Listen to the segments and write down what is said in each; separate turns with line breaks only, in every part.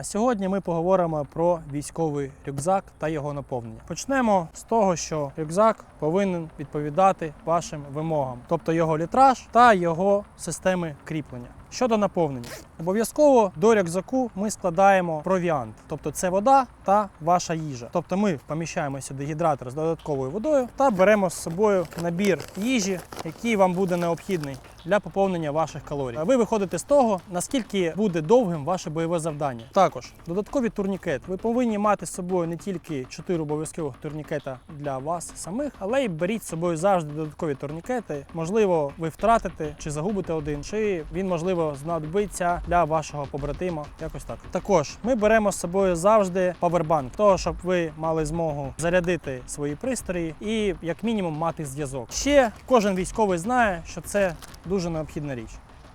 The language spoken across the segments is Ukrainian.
А сьогодні ми поговоримо про військовий рюкзак та його наповнення. Почнемо з того, що рюкзак повинен відповідати вашим вимогам, тобто його літраж та його системи кріплення. Щодо наповнення, обов'язково до рюкзаку ми складаємо провіант, тобто це вода та ваша їжа. Тобто ми поміщаємо сюди гідратор з додатковою водою та беремо з собою набір їжі, який вам буде необхідний для поповнення ваших калорій. Ви виходите з того, наскільки буде довгим ваше бойове завдання. Також додаткові турнікети. Ви повинні мати з собою не тільки 4 обов'язкових турнікета для вас самих, але й беріть з собою завжди додаткові турнікети. Можливо, ви втратите чи загубите один, чи він можливо знадобиться для вашого побратима. Якось так. Також ми беремо з собою завжди павербанк, того щоб ви мали змогу зарядити свої пристрої і як мінімум мати зв'язок. Ще кожен військовий знає, що це дуже необхідна річ.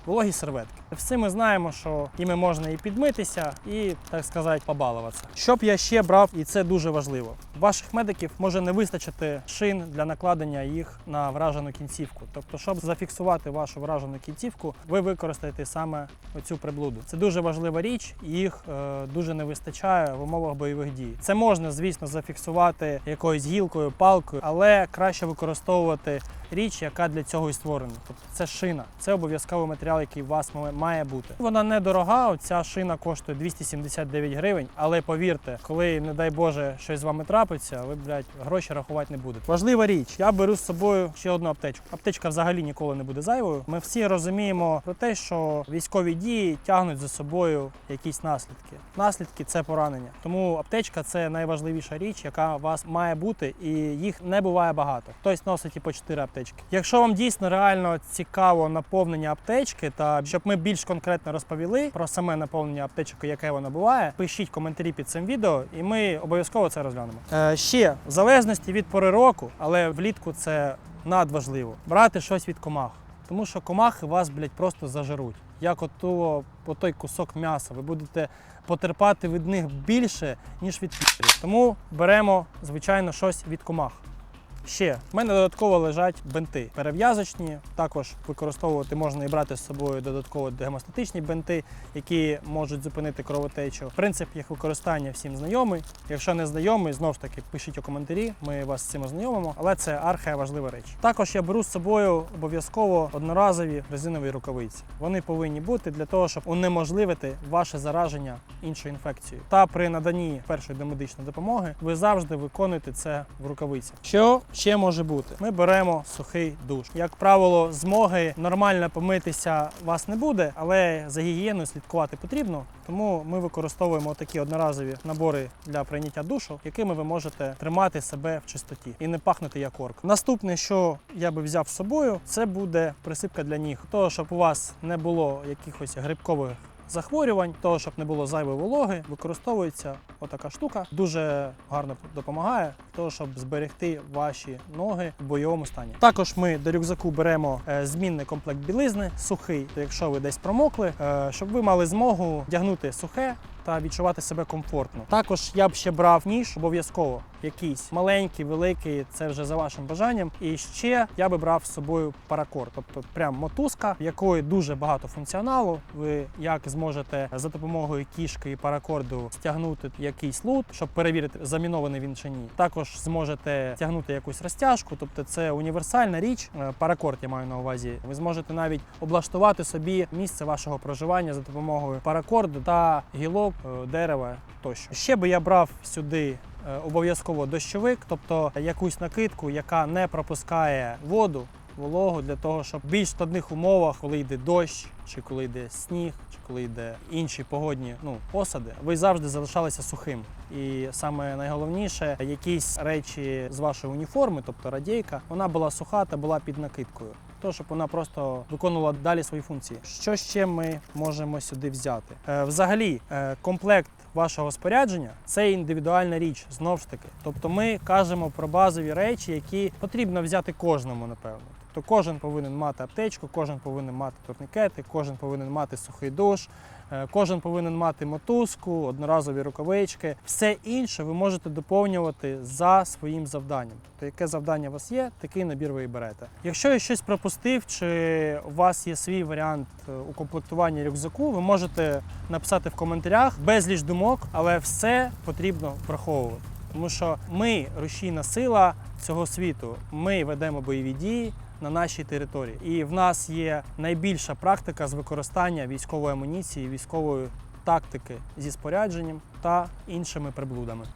Вологі серветки. Всі ми знаємо, що іми можна і підмитися, і, так сказати, побалуватися. Що б я ще брав, і це дуже важливо. Ваших медиків може не вистачити шин для накладення їх на вражену кінцівку. Тобто, щоб зафіксувати вашу вражену кінцівку, ви використаєте саме оцю приблуду. Це дуже важлива річ, і їх е, дуже не вистачає в умовах бойових дій. Це можна, звісно, зафіксувати якоюсь гілкою, палкою, але краще використовувати річ, яка для цього і створена. Тобто це шина, це обов'язковий матеріал, який у вас має- бути. Вона недорога. Оця шина коштує 279 гривень. Але повірте, коли, не дай Боже, щось з вами трапиться, ви, блядь, гроші рахувати не будете. Важлива річ. Я беру з собою ще одну аптечку. Аптечка взагалі ніколи не буде зайвою. Ми всі розуміємо про те, що військові дії тягнуть за собою якісь наслідки. Наслідки це поранення. Тому аптечка це найважливіша річ, яка у вас має бути, і їх не буває багато. Хтось носить і по 4 аптечки. Якщо вам дійсно реально цікаво наповнення аптечки, та щоб ми більш конкретно розповіли про саме наповнення аптечок, яке воно буває, пишіть коментарі під цим відео, і ми обов'язково це розглянемо. Е, ще в залежності від пори року, але влітку це надважливо брати щось від комах. Тому що комахи вас, блядь, просто зажируть. Як ото, той кусок м'яса. Ви будете потерпати від них більше, ніж від пірів. Тому беремо, звичайно, щось від комах. Ще в мене додатково лежать бинти перев'язочні. Також використовувати можна і брати з собою додатково гемостатичні бинти, які можуть зупинити кровотечу. Принцип їх використання всім знайомий. Якщо не знайомий, знову ж таки пишіть у коментарі. Ми вас з цим ознайомимо, але це архе важлива річ. Також я беру з собою обов'язково одноразові резинові рукавиці. Вони повинні бути для того, щоб унеможливити ваше зараження іншою інфекцією. Та при наданні першої домедичної допомоги ви завжди виконуєте це в рукавицях. Що ще може бути? Ми беремо сухий душ. Як правило, змоги нормально помитися вас не буде, але за гігієною слідкувати потрібно. Тому ми використовуємо такі одноразові набори для прийняття душу, якими ви можете тримати себе в чистоті і не пахнути як орк. Наступне, що я би взяв з собою, це буде присипка для ніг, того, щоб у вас не було якихось грибкових захворювань, того, щоб не було зайвої вологи, використовується отака штука. Дуже гарно допомагає, того, щоб зберегти ваші ноги в бойовому стані. Також ми до рюкзаку беремо е, змінний комплект білизни, сухий, якщо ви десь промокли, е, щоб ви мали змогу вдягнути сухе. Та відчувати себе комфортно. Також я б ще брав ніж обов'язково, якийсь маленький, великий, це вже за вашим бажанням. І ще я би брав з собою паракор, тобто прям мотузка, в якої дуже багато функціоналу. Ви як зможете за допомогою кішки і паракорду стягнути якийсь лут, щоб перевірити, замінований він чи ні. Також зможете стягнути якусь розтяжку, тобто це універсальна річ. Е, Паракорд я маю на увазі. Ви зможете навіть облаштувати собі місце вашого проживання за допомогою паракорду та гілок, е, дерева тощо. Ще би я брав сюди обов'язково дощовик, тобто якусь накидку, яка не пропускає воду. Вологу для того, щоб в більш складних умовах, коли йде дощ, чи коли йде сніг, чи коли йде інші погодні ну, осади, ви завжди залишалися сухим. І саме найголовніше, якісь речі з вашої уніформи, тобто радійка, вона була суха та була під накидкою. То, щоб вона просто виконувала далі свої функції. Що ще ми можемо сюди взяти? Е, взагалі, е, комплект вашого спорядження це індивідуальна річ, знову ж таки. Тобто ми кажемо про базові речі, які потрібно взяти кожному, напевно. Тобто кожен повинен мати аптечку, кожен повинен мати турнікети, кожен повинен мати сухий душ, Е, Кожен повинен мати мотузку, одноразові рукавички. Все інше ви можете доповнювати за своїм завданням. Тобто, яке завдання у вас є, такий набір ви і берете. Якщо я щось пропустив, чи у вас є свій варіант е, укомплектування рюкзаку, ви можете написати в коментарях безліч думок, але все потрібно враховувати. Тому що ми рушійна сила цього світу. Ми ведемо бойові дії на нашій території, і в нас є найбільша практика з використання військової амуніції, військової тактики зі спорядженням та іншими приблудами.